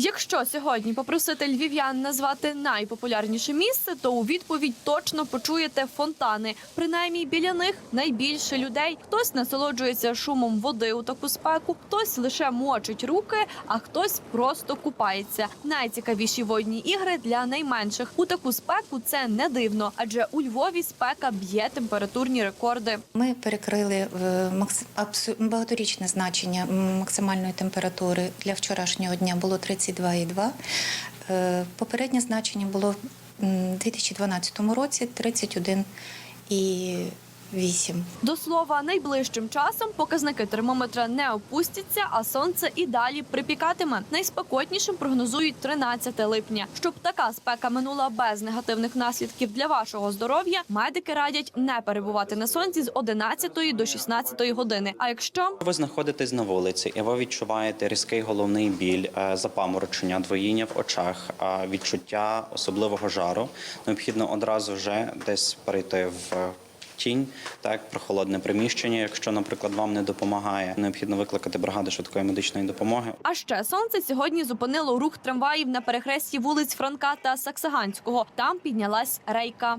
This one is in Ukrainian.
Якщо сьогодні попросити львів'ян назвати найпопулярніше місце, то у відповідь точно почуєте фонтани. Принаймні біля них найбільше людей. Хтось насолоджується шумом води у таку спеку, хтось лише мочить руки, а хтось просто купається. Найцікавіші водні ігри для найменших у таку спеку це не дивно, адже у Львові спека б'є температурні рекорди. Ми перекрили е, багаторічне значення максимальної температури для вчорашнього дня. Було 30 22,2. Е, попереднє значення було в 2012 році 31,5. 31,8. До слова, найближчим часом показники термометра не опустяться, а сонце і далі припікатиме. Найспекотнішим прогнозують 13 липня. Щоб така спека минула без негативних наслідків для вашого здоров'я, медики радять не перебувати на сонці з 11 до 16 години. А якщо Ви знаходитесь на вулиці, і ви відчуваєте різкий головний біль, е, запаморочення, двоїння в очах, е, відчуття особливого жару. Необхідно одразу вже десь перейти в тінь, так прохолодне приміщення. Якщо, наприклад, вам не допомагає, необхідно викликати бригаду швидкої медичної допомоги. А ще сонце сьогодні зупинило рух трамваїв на перехресті вулиць Франка та Саксаганського. Там піднялась рейка.